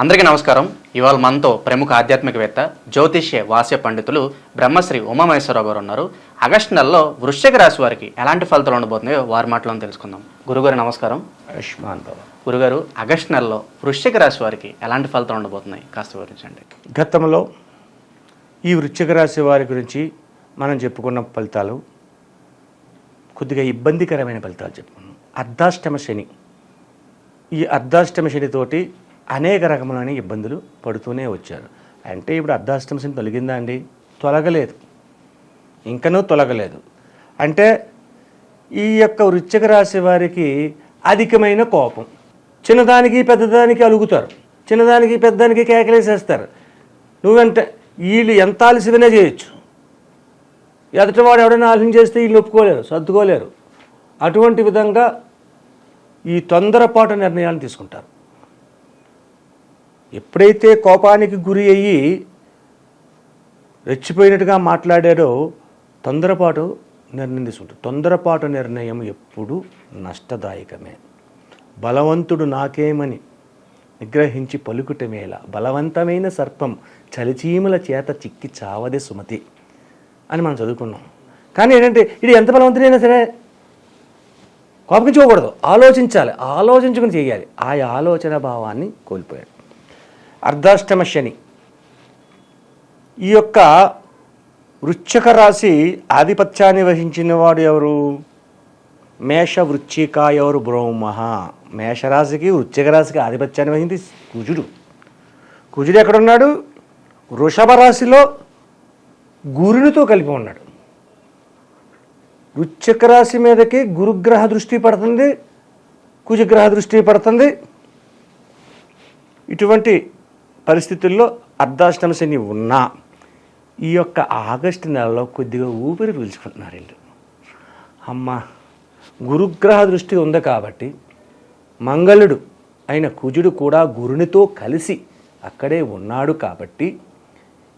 అందరికీ నమస్కారం. ఇవాళ మనతో ప్రముఖ ఆధ్యాత్మికవేత్త జ్యోతిష్య వాస్య పండితులు బ్రహ్మశ్రీ ఉమామహేశ్వరరావు గారు ఉన్నారు. ఆగస్టు నెలలో వృశ్చిక రాశి వారికి ఎలాంటి ఫలితాలు ఉండబోతున్నాయో వారి మాటలను తెలుసుకుందాం. గురుగారు నమస్కారం. ఆయుష్మాన్ గురుగారు ఆగస్టు నెలలో వృశ్చిక రాశి వారికి ఎలాంటి ఫలితాలు ఉండబోతున్నాయి? కాస్త వివరించండి. గతంలో ఈ వృశ్చిక రాశి వారి గురించి మనం చెప్పుకున్న ఫలితాలు కొద్దిగా ఇబ్బందికరమైన ఫలితాలు చెప్పుకున్నాం. అర్ధాష్టమ శని. ఈ అర్ధాష్టమ శనితోటి అనేక రకములైన ఇబ్బందులు పడుతూనే వచ్చారు. అంటే ఇప్పుడు అర్ధాష్టమశని తొలగిందా అండి? తొలగలేదు. ఇంకనూ తొలగలేదు. అంటే ఈ యొక్క వృశ్చిక రాశి వారికి అధికమైన కోపం. చిన్నదానికి పెద్దదానికి అలుగుతారు. చిన్నదానికి పెద్దదానికి కేకలేసేస్తారు. నువ్వంటే వీళ్ళు ఎంత ఆలస్యమైనా చేయొచ్చు. ఎదటివాడు ఎవడైనా ఆలస్యం చేస్తే వీళ్ళు ఒప్పుకోలేరు సర్దుకోలేరు. అటువంటి విధంగా ఈ తొందరపాటు నిర్ణయాలు తీసుకుంటారు. ఎప్పుడైతే కోపానికి గురి అయ్యి రెచ్చిపోయినట్టుగా మాట్లాడారో తొందరపాటు నిర్ణయం తొందరపాటు నిర్ణయం ఎప్పుడు నష్టదాయకమే. బలవంతుడు నాకేమని నిగ్రహించి పలుకుటమేలా. బలవంతమైన సర్పం చలిచీమల చేత చిక్కి చావదే సుమతి అని మనం చదువుకున్నాం. కానీ ఏంటంటే ఇది ఎంత బలవంతుడైనా సరే కోపగించుకోకూడదు. ఆలోచించాలి. ఆలోచించుకుని చేయాలి. ఆ ఆలోచన భావాన్ని కోల్పోయాడు. అర్ధాష్టమ శని. ఈ యొక్క వృశ్చిక రాశి ఆధిపత్యాన్ని వహించిన వాడు ఎవరు? మేష వృచ్చిక ఎవరు? బ్రహ్మ. మేషరాశికి వృశ్చిక రాశికి ఆధిపత్యాన్ని వహింది కుజుడు. కుజుడు ఎక్కడున్నాడు? వృషభ రాశిలో గురునితో కలిపి ఉన్నాడు. వృశ్చిక రాశి మీదకి గురుగ్రహ దృష్టి పడుతుంది కుజగ్రహ దృష్టి పడుతుంది. ఇటువంటి పరిస్థితుల్లో అర్ధాష్టమ శని ఉన్నా ఈ యొక్క ఆగస్టు నెలలో కొద్దిగా ఊపిరి పీల్చుకుంటున్నారు వీళ్ళు. అమ్మ గురుగ్రహ దృష్టి ఉంది కాబట్టి మంగళుడు అయిన కుజుడు కూడా గురునితో కలిసి అక్కడే ఉన్నాడు కాబట్టి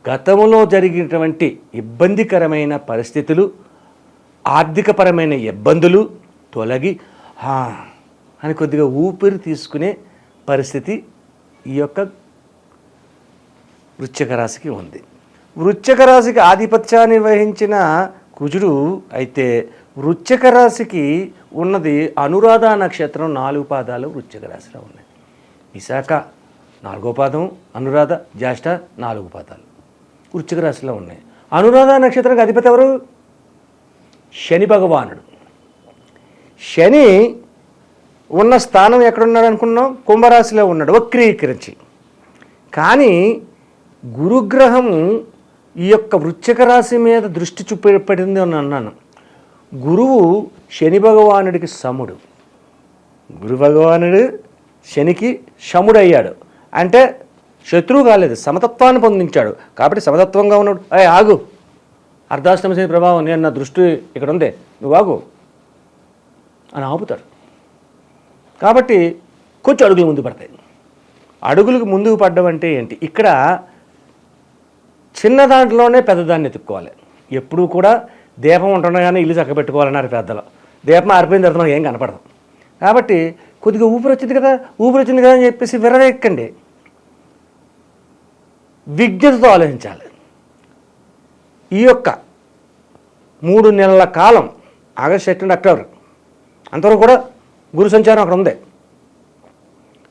గతంలో జరిగినటువంటి ఇబ్బందికరమైన పరిస్థితులు ఆర్థికపరమైన ఇబ్బందులు తొలగి అని కొద్దిగా ఊపిరి తీసుకునే పరిస్థితి ఈ యొక్క వృశ్చిక రాశికి ఉంది. వృశ్చిక రాశికి ఆధిపత్యాన్ని వహించిన కుజుడు అయితే వృశ్చిక రాశికి ఉన్నది అనురాధ నక్షత్రం నాలుగు పాదాలు వృశ్చిక రాశిలో ఉన్నాయి. విశాఖ నాలుగో పాదం అనురాధ జ్యేష్ఠ నాలుగు పాదాలు వృశ్చిక రాశిలో ఉన్నాయి. అనురాధ నక్షత్రానికి అధిపతి ఎవరు? శని భగవానుడు. శని ఉన్న స్థానం ఎక్కడున్నాడు అనుకున్నాం? కుంభరాశిలో ఉన్నాడు వక్రీకరించి. కానీ గురుగ్రహం ఈ యొక్క వృశ్చిక రాశి మీద దృష్టి చూపెట్టింది అని అన్నాను. గురువు శని భగవానుడికి సముడు. గురు భగవానుడు శనికి శముడయ్యాడు. అంటే శత్రువు కాలేదు సమతత్వాన్ని పొందించాడు. కాబట్టి సమతత్వంగా ఉన్నాడు అయ్యి ఆగు. అర్ధాష్టమ శని ప్రభావం నేను నా దృష్టి ఇక్కడ ఉంది. నువ్వు ఆగు. అని ఆపుతాడు. కాబట్టి కొంచెం అడుగులు ముందు పడతాయి. అడుగులకు ముందుకు పడ్డం అంటే ఏంటి? ఇక్కడ చిన్న దాంట్లోనే పెద్దదాన్ని ఎత్తుక్కోవాలి. ఎప్పుడూ కూడా దీపం ఉంటుండగానే ఇల్లు చక్కబెట్టుకోవాలన్నారు పెద్దలు. దీపం ఆరిపోయిన తర్వాత ఏం కనపడదు. కాబట్టి కొద్దిగా ఊపిరి వచ్చింది కదా ఊపిరి వచ్చింది కదా అని చెప్పేసి విరవేక్కండి విజ్ఞతతో ఆలోచించాలి. ఈ యొక్క మూడు నెలల కాలం ఆగస్ట్ సెప్టెంబర్ అక్టోబర్ అంతవరకు కూడా గురు సంచారం అక్కడ ఉంది.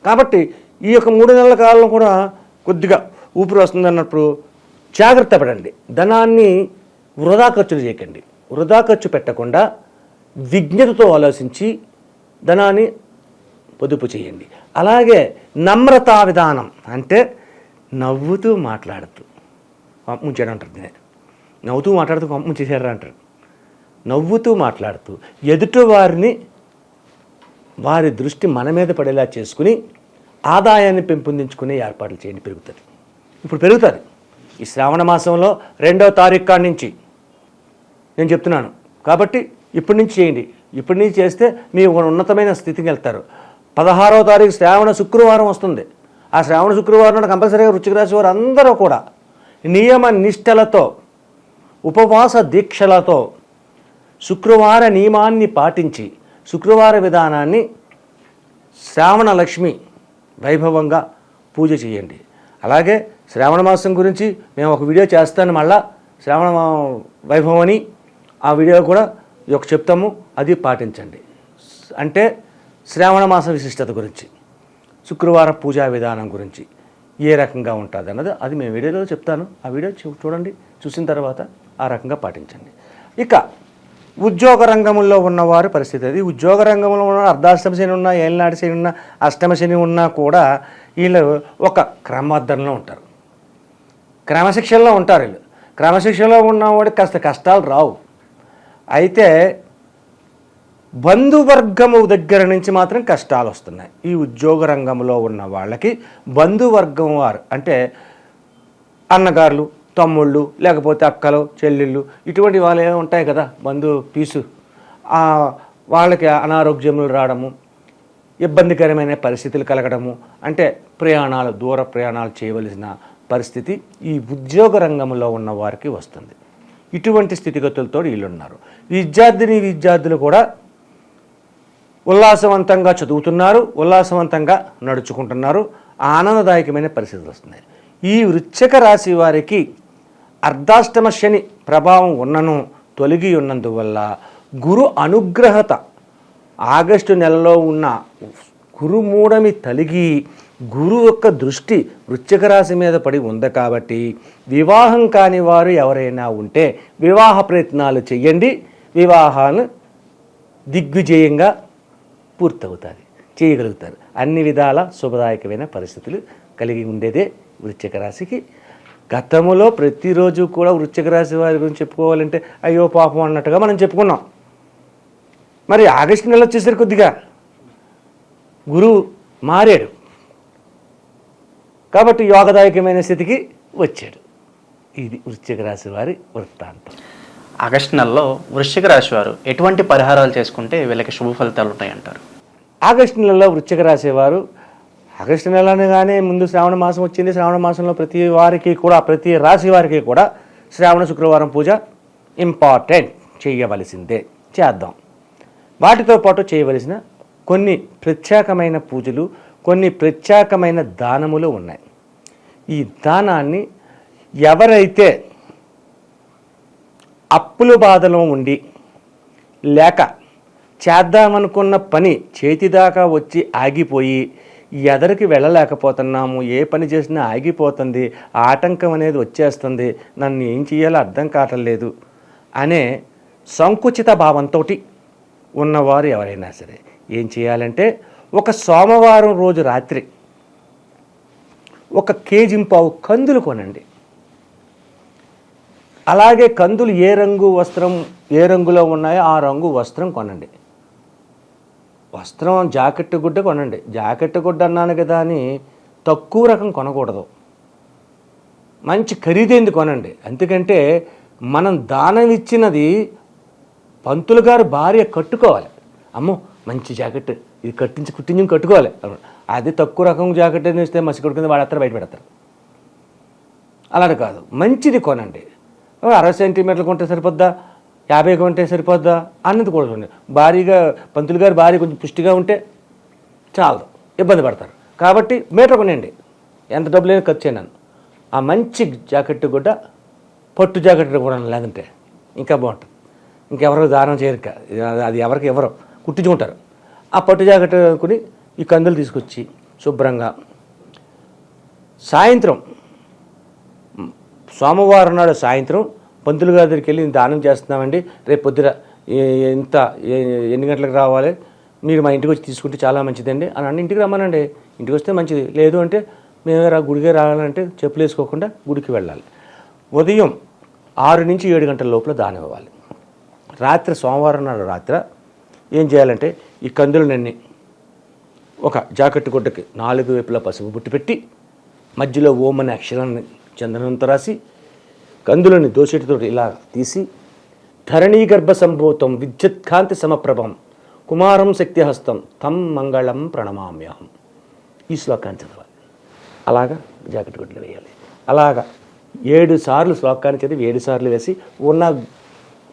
కాబట్టి ఈ యొక్క మూడు నెలల కాలం కూడా కొద్దిగా ఊపిరి వస్తుంది అన్నప్పుడు జాగ్రత్త పడండి. ధనాన్ని వృధా ఖర్చులు చేయకండి. వృధా ఖర్చు పెట్టకుండా విజ్ఞతతో ఆలోచించి ధనాన్ని పొదుపు చేయండి. అలాగే నమ్రతా విధానం అంటే నవ్వుతూ మాట్లాడుతూ పంపించాడు అంటారు నవ్వుతూ మాట్లాడుతూ పంపించేశారు అంటారు. నవ్వుతూ మాట్లాడుతూ ఎదుటి వారిని వారి దృష్టి మన మీద పడేలా చేసుకుని ఆదాయాన్ని పెంపొందించుకునే ఏర్పాట్లు చేయండి. పెరుగుతుంది. ఇప్పుడు పెరుగుతుంది. ఈ శ్రావణ మాసంలో రెండో తారీఖు కాడి నుంచి నేను చెప్తున్నాను. కాబట్టి ఇప్పటి నుంచి చేయండి. ఇప్పటి నుంచి చేస్తే మీ ఒక ఉన్నతమైన స్థితికి వెళ్తారు. పదహారవ తారీఖు శ్రావణ శుక్రవారం వస్తుంది. ఆ శ్రావణ శుక్రవారం నాడు కంపల్సరీగా వృశ్చిక రాశి వారు అందరూ కూడా నియమ నిష్టలతో ఉపవాస దీక్షలతో శుక్రవార నియమాన్ని పాటించి శుక్రవార విధానాన్ని శ్రావణ లక్ష్మి వైభవంగా పూజ చేయండి. అలాగే శ్రావణ మాసం గురించి మేము ఒక వీడియో చేస్తాను మళ్ళా. శ్రావణ మా- వైభవం అని ఆ వీడియో కూడా ఒక యొక్క చెప్తాము. అది పాటించండి. అంటే శ్రావణ మాస విశిష్టత గురించి శుక్రవారం పూజా విధానం గురించి ఏ రకంగా ఉంటుంది అన్నది అది మేము వీడియోలో చెప్తాను. ఆ వీడియో చూ- చూడండి. చూసిన తర్వాత ఆ రకంగా పాటించండి. ఇక ఉద్యోగ రంగంలో ఉన్నవారి పరిస్థితి అది. ఉద్యోగ రంగంలో ఉన్న అర్ధాష్టమ శని ఉన్నా ఏళ్ళనాటి శని ఉన్నా అష్టమ శని ఉన్నా కూడా వీళ్ళు ఒక క్రమబద్ధంలో ఉంటారు. క్రమశిక్షణలో ఉంటారు వీళ్ళు. క్రమశిక్షణలో ఉన్నవాడికి కాస్త కష్టాలు రావు. అయితే బంధువర్గము దగ్గర నుంచి మాత్రం కష్టాలు వస్తున్నాయి. ఈ ఉద్యోగ రంగంలో ఉన్న వాళ్ళకి బంధువర్గం వారు అంటే అన్నగారులు తమ్ముళ్ళు లేకపోతే అక్కలు చెల్లెళ్ళు ఇటువంటి వాళ్ళు ఏమో ఉంటాయి కదా? బంధు పీసు. వాళ్ళకి అనారోగ్యములు రావడము ఇబ్బందికరమైన పరిస్థితులు కలగడము అంటే ప్రయాణాలు దూర ప్రయాణాలు చేయవలసిన పరిస్థితి ఈ ఉద్యోగ రంగంలో ఉన్న వారికి వస్తుంది. ఇటువంటి స్థితిగతులతో వీళ్ళున్నారు. విద్యార్థిని విద్యార్థులు కూడా ఉల్లాసవంతంగా చదువుతున్నారు ఉల్లాసవంతంగా నడుచుకుంటున్నారు ఆనందదాయకమైన పరిస్థితులు వస్తున్నాయి. ఈ వృశ్చిక రాశి వారికి అర్ధాష్టమ శని ప్రభావం ఉన్నను తొలగి ఉన్నందువల్ల గురు అనుగ్రహత ఆగస్టు నెలలో ఉన్న గురుమూడమి తలిగి గురు యొక్క దృష్టి వృశ్చిక రాశి మీద పడి ఉంది కాబట్టి వివాహం కాని వారు ఎవరైనా ఉంటే వివాహ ప్రయత్నాలు చేయండి వివాహాన్ని దిగ్విజయంగా పూర్తవుతుంది చేయగలుగుతారు. అన్ని విధాల శుభదాయకమైన పరిస్థితులు కలిగి ఉండేదే వృశ్చిక రాశికి గతంలో ప్రతిరోజు కూడా వృశ్చిక రాశి వారి గురించి చెప్పుకోవాలంటే అయ్యో పాపం అన్నట్టుగా మనం చెప్పుకున్నాం. మరి ఆగస్టు నెల వచ్చేసరికి కొద్దిగా గురువు మారాడు. కాబట్టి యోగదాయకమైన స్థితికి వచ్చాడు. ఇది వృశ్చిక రాశి వారి వృత్తాంతం. ఆగస్టు నెలలో వృశ్చిక రాశి వారు ఎటువంటి పరిహారాలు చేసుకుంటే వీళ్ళకి శుభ ఫలితాలు ఉంటాయంటారు? ఆగస్టు నెలలో వృశ్చిక రాసేవారు ఆగస్టు నెల అనగానే ముందు శ్రావణ మాసం వచ్చింది. శ్రావణ మాసంలో ప్రతి వారికి కూడా ప్రతి రాశి వారికి కూడా శ్రావణ శుక్రవారం పూజ ఇంపార్టెంట్. చేయవలసిందే. చేద్దాం. వాటితో పాటు చేయవలసిన కొన్ని ప్రత్యేకమైన పూజలు కొన్ని ప్రత్యేకమైన దానములు ఉన్నాయి. ఈ దానాన్ని ఎవరైతే అప్పుల బాధలో ఉండి లేక చేద్దామనుకున్న పని చేతిదాకా వచ్చి ఆగిపోయి ఎదరికి వెళ్ళలేకపోతున్నాము ఏ పని చేసినా ఆగిపోతుంది ఆటంకం అనేది వచ్చేస్తుంది నన్ను ఏం చేయాలో అర్థం కావట్లేదు అనే సంకుచిత భావంతో ఉన్నవారు ఎవరైనా సరే. ఏం చేయాలంటే ఒక సోమవారం రోజు రాత్రి ఒక కేజీ కందులు కొనండి. అలాగే కందులు ఏ రంగు వస్త్రం ఏ రంగులో ఉన్నాయో ఆ రంగు వస్త్రం కొనండి. వస్త్రం జాకెట్ గుడ్డ కొనండి. జాకెట్ గుడ్డ అన్నాను కదా అని తక్కువ రకం కొనకూడదు. మంచి ఖరీదైంది కొనండి. ఎందుకంటే మనం దానం ఇచ్చినది పంతులు గారు భార్య కట్టుకోవాలి. అమ్మో మంచి జాకెట్. ఇది కట్టించి కుట్టించి కట్టుకోవాలి. అది తక్కువ రకం జాకెట్ అని ఇస్తే మసి కొడుకుంది వాడు అత్తరు బయట పెడతారు. అలాంటి కాదు. మంచిది కొనండి. అరవై సెంటీమీటర్లు కొంటే సరిపోద్దా? యాభై కొంటే సరిపోద్దా? అన్నది కూడా చూడండి. భారీగా పంతులు గారు భారీ కొంచెం పుష్టిగా ఉంటే చాలదు. ఇబ్బంది పడతారు. కాబట్టి మీటర్ కొనండి. ఎంత డబ్బులు అయినా ఖర్చు చేయను ఆ మంచి జాకెట్ కూడా పట్టు జాకెట్ కూడా లేదంటే ఇంకా బాగుంటుంది. ఇంకెవరు దానం చేయరు అది ఎవరికి ఎవరు కుట్టించుకుంటారు. ఆ పట్టు జాకెట్ కొని ఈ కందులు తీసుకొచ్చి శుభ్రంగా సాయంత్రం సోమవారం నాడు సాయంత్రం పంతులు గారి దగ్గరికి వెళ్ళి దానం చేస్తున్నామండి రేపు పొద్దున ఎంత ఎన్ని గంటలకు రావాలి మీరు మా ఇంటికి వచ్చి తీసుకుంటే చాలా మంచిదండి అని అన్న ఇంటికి రమ్మనండి ఇంటికి వస్తే మంచిది లేదు అంటే మేము రా రావాలంటే చెప్పులు వేసుకోకుండా గుడికి వెళ్ళాలి. ఉదయం ఆరు నుంచి ఏడు గంటల లోపల దానం ఇవ్వాలి. రాత్రి సోమవారం నాడు రాత్రి ఏం చేయాలంటే ఈ కందులనన్నీ ఒక జాకెట్ గుడ్డకి నాలుగు వైపులా పసుపు బుట్టి పెట్టి మధ్యలో ఓం అనే అక్షరాన్ని చందనంతో రాసి కందులని దోషటితో ఇలా తీసి ధరణీ గర్భ సంభూతం విద్యుత్కాంతి సమప్రభం కుమారం శక్తిహస్తం తం మంగళం ప్రణమామ్యహం. ఈ శ్లోకాన్ని చదవాలి. అలాగా జాకెట్ గుడ్లు వేయాలి. అలాగా ఏడు సార్లు శ్లోకాన్ని చదివి ఏడు సార్లు వేసి ఉన్న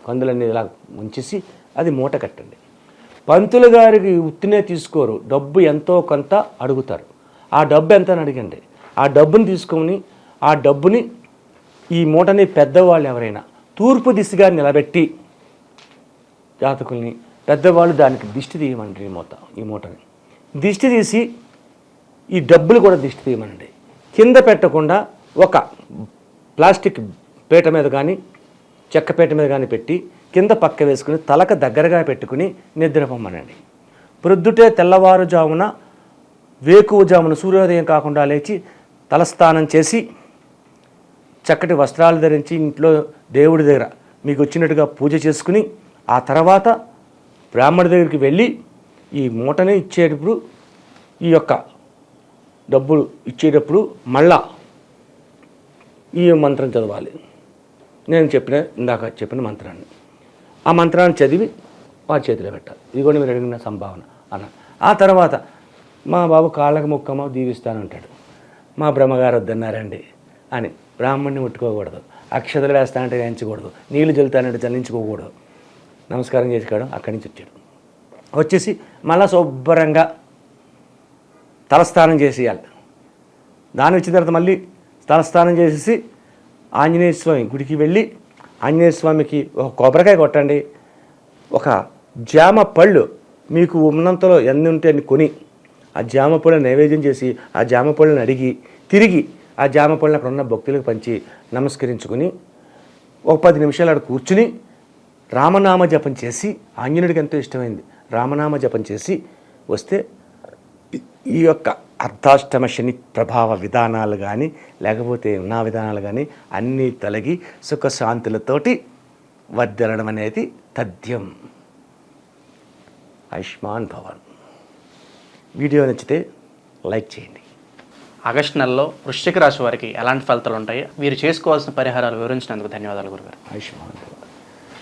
కందులన్నీ ఇలా ఉంచేసి అది మూట కట్టండి. పంతులు గారికి ఉత్తినే తీసుకోరు. డబ్బు ఎంతో కొంత అడుగుతారు. ఆ డబ్బు ఎంత అని అడిగండి? ఆ డబ్బుని తీసుకొని ఆ డబ్బుని ఈ మూటని పెద్దవాళ్ళు ఎవరైనా తూర్పు దిశగా నిలబెట్టి జాతకుల్ని పెద్దవాళ్ళు దానికి దిష్టి తీయమండి ఈ మూట ఈ మూటని. దిష్టి తీసి ఈ డబ్బులు కూడా దిష్టి తీయమనండి. కింద పెట్టకుండా ఒక ప్లాస్టిక్ పీట మీద కానీ చెక్కపేట మీద కానీ పెట్టి కింద పక్క వేసుకుని తలక దగ్గరగా పెట్టుకుని నిద్రపోమ్మనండి ప్రొద్దుటే తెల్లవారుజామున వేకువజామున సూర్యోదయం కాకుండా లేచి తలస్నానం చేసి చక్కటి వస్త్రాలు ధరించి ఇంట్లో దేవుడి దగ్గర మీకు వచ్చినట్టుగా పూజ చేసుకుని ఆ తర్వాత బ్రాహ్మణ దగ్గరికి వెళ్ళి ఈ మూటని ఇచ్చేటప్పుడు ఈ యొక్క డబ్బులు ఇచ్చేటప్పుడు మళ్ళా ఈ మంత్రం చదవాలి. నేను చెప్పిన ఇందాక చెప్పిన మంత్రాన్ని. ఆ మంత్రాన్ని చదివి వారి చేతిలో పెట్టాలి ఇదిగోండి మీరు అడిగిన సంభావన అన్న. ఆ తర్వాత మా బాబు కాళ్ళకు ముక్కమో దీవిస్తానంటాడు మా బ్రహ్మగారు వద్దన్నారండి అని. బ్రాహ్మణ్ణి ముట్టుకోకూడదు. అక్షతలు వేస్తానంటే వేయించకూడదు. నీళ్ళు చల్లుతానంటే చల్లించుకోకూడదు నమస్కారం చేసుకోవడం అక్కడి నుంచి వచ్చాడు. వచ్చేసి మళ్ళా శుభ్రంగా తలస్నానం చేసేయాలి. దాని వచ్చిన తర్వాత మళ్ళీ తలస్నానం చేసేసి ఆంజనేయ స్వామి గుడికి వెళ్ళి ఆంజనేయ స్వామికి ఒక కొబ్బరికాయ కొట్టండి. ఒక జామ పళ్ళు మీకు ఉన్నంతలో ఎన్ని ఉంటే అన్ని కొని ఆ జామ పళ్ళు నైవేద్యం చేసి ఆ జామ పళ్ళని అడిగి తిరిగి ఆ జామ పళ్ళని అక్కడ ఉన్న భక్తులకు పంచి నమస్కరించుకుని ఒక పది నిమిషాలు అక్కడ కూర్చుని రామనామ జపం చేసి ఆంజనేయుడికి ఎంతో ఇష్టమైంది. రామనామ జపం చేసి వస్తే ఈ యొక్క అర్ధాష్టమ శని ప్రభావ విధానాలు కానీ లేకపోతే ఉన్న విధానాలు కానీ అన్నీ తొలగి సుఖశాంతులతోటి వర్దలడం అనేది తథ్యం. ఆయుష్మాన్ భవన్. వీడియో నచ్చితే లైక్ చేయండి. ఆగస్టు నెలలో వృశ్చిక రాశి వారికి ఎలాంటి ఫలితాలు ఉంటాయి వీరు చేసుకోవాల్సిన పరిహారాలు వివరించినందుకు ధన్యవాదాలు గురుగారు. ఆయుష్మాన్ భవన్.